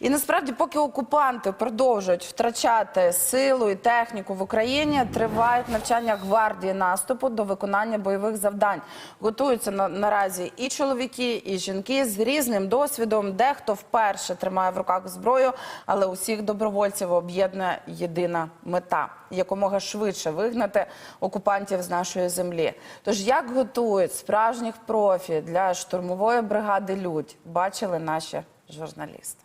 І насправді, поки окупанти продовжують втрачати силу і техніку в Україні, тривають навчання гвардії наступу до виконання бойових завдань. Готуються на, наразі і чоловіки, і жінки з різним досвідом. Дехто вперше тримає в руках зброю, але усіх добровольців об'єднує єдина мета якомога швидше вигнати окупантів з нашої землі. Тож як готують справжніх профі для штурмової бригади Людь, бачили наші журналісти.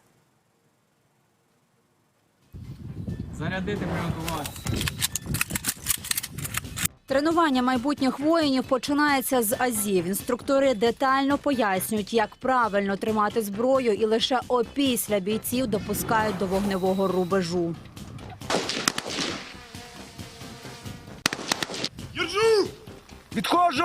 Зарядити, приготуватися. Тренування майбутніх воїнів починається з азів. Інструктори детально пояснюють, як правильно тримати зброю, і лише опісля бійців допускають до вогневого рубежу. Відходжу!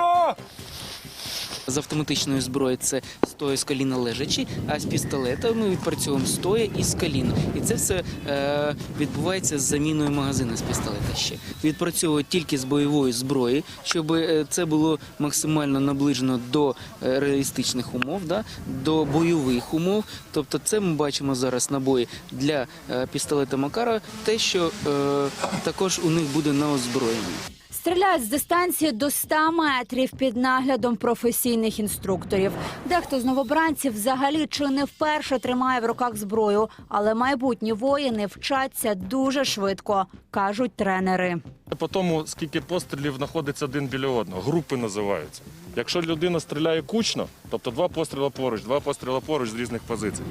З автоматичної зброї це стоя з коліна лежачи, а з пістолета ми відпрацьовуємо стоя і з коліна. І це все е, відбувається з заміною магазина з пістолета ще. Відпрацьовують тільки з бойової зброї, щоб е, це було максимально наближено до е, реалістичних умов, да? до бойових умов. Тобто, це ми бачимо зараз набої для е, пістолета Макара, те, що е, також у них буде на озброєнні. Стріляють з дистанції до 100 метрів під наглядом професійних інструкторів. Дехто з новобранців взагалі чи не вперше тримає в руках зброю, але майбутні воїни вчаться дуже швидко, кажуть тренери. По тому, скільки пострілів знаходиться один біля одного, групи називаються. Якщо людина стріляє кучно, тобто два постріли поруч, два постріли поруч з різних позицій,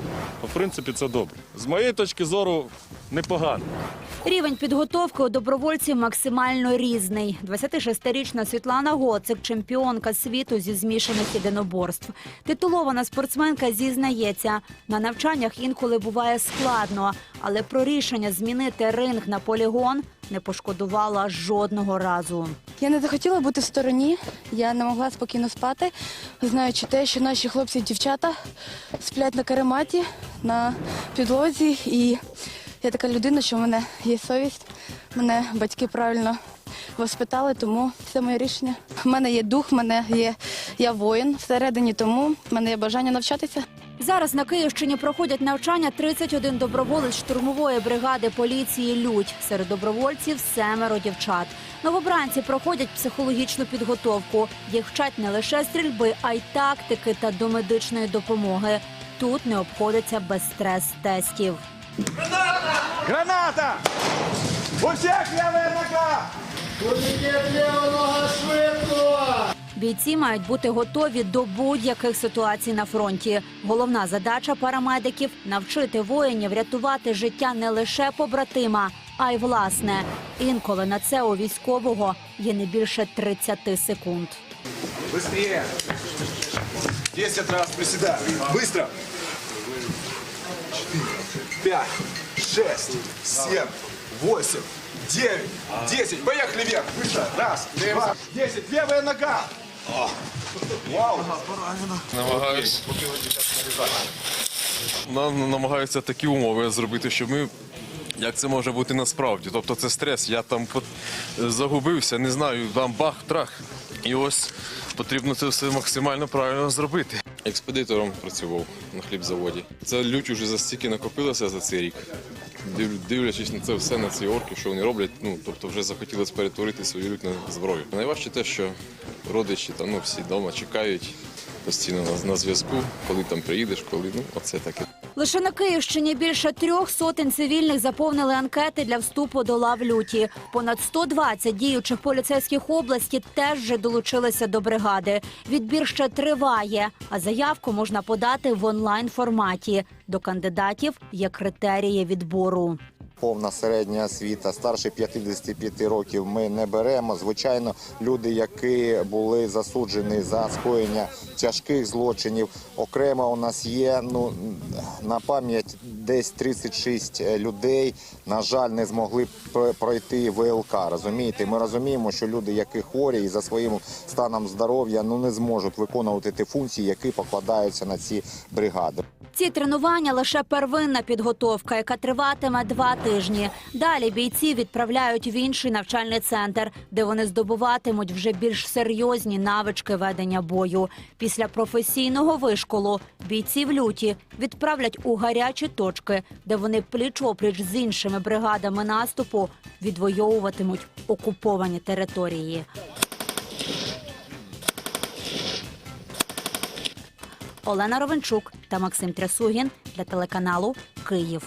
то в принципі це добре. З моєї точки зору непогано. Рівень підготовки у добровольців максимально різний. 26-річна Світлана Гоцик, чемпіонка світу зі змішаних єдиноборств. Титулована спортсменка зізнається, на навчаннях інколи буває складно, але про рішення змінити ринг на полігон не пошкодувала жодного разу. Я не захотіла бути в стороні. Я не могла спокійно спати, знаючи те, що наші хлопці і дівчата сплять на карематі, на підлозі. І я така людина, що в мене є совість. Мене батьки правильно воспитали, тому це моє рішення. У мене є дух, мене є я воїн всередині, тому в мене є бажання навчатися. Зараз на Київщині проходять навчання 31 доброволець штурмової бригади поліції Людь. Серед добровольців семеро дівчат. Новобранці проходять психологічну підготовку. Їх вчать не лише стрільби, а й тактики та домедичної допомоги. Тут не обходиться без стрес-тестів. Граната! У всіх лівая нога! Бійці мають бути готові до будь-яких ситуацій на фронті. Головна задача парамедиків навчити воїнів рятувати життя не лише побратима, а й власне. Інколи на це у військового є не більше 30 секунд. Быстрее! 10 раз приседаем. Быстро! 4, 5, 6, 7, 8, 9, 10. Поехали вверх! Быстро! Раз, два, 10. Левая нога! Вау! Нам намагаються такі умови зробити, щоб ми. Як це може бути насправді? Тобто це стрес. Я там загубився, не знаю, там бах, трах. І ось потрібно це все максимально правильно зробити. Експедитором працював на хлібзаводі. Це лють уже застільки накопилося за цей рік. Див- Дивлячись на це все, на ці орки, що вони роблять, ну тобто вже захотілося перетворити свою лють на зброю. Найважче те, що родичі та ну, всі вдома чекають постійно на, на зв'язку, коли там приїдеш, коли ну оце таке. Лише на Київщині більше трьох сотень цивільних заповнили анкети для вступу до лав люті. Понад 120 діючих поліцейських області теж вже долучилися до бригади. Відбір ще триває, а заявку можна подати в онлайн форматі. До кандидатів є критерії відбору. Повна середня освіта, старше 55 років ми не беремо. Звичайно, люди, які були засуджені за скоєння тяжких злочинів, окремо у нас є ну на пам'ять десь 36 людей. На жаль, не змогли пр- пройти ВЛК. Розумієте, ми розуміємо, що люди, які хворі і за своїм станом здоров'я, ну не зможуть виконувати ті функції, які покладаються на ці бригади. Ці тренування лише первинна підготовка, яка триватиме два тижні. Далі бійці відправляють в інший навчальний центр, де вони здобуватимуть вже більш серйозні навички ведення бою. Після професійного вишколу бійці в люті відправлять у гарячі точки, де вони пліч-опліч з іншими бригадами наступу відвоюватимуть окуповані території. Олена Ровенчук та Максим Трясугін для телеканалу Київ.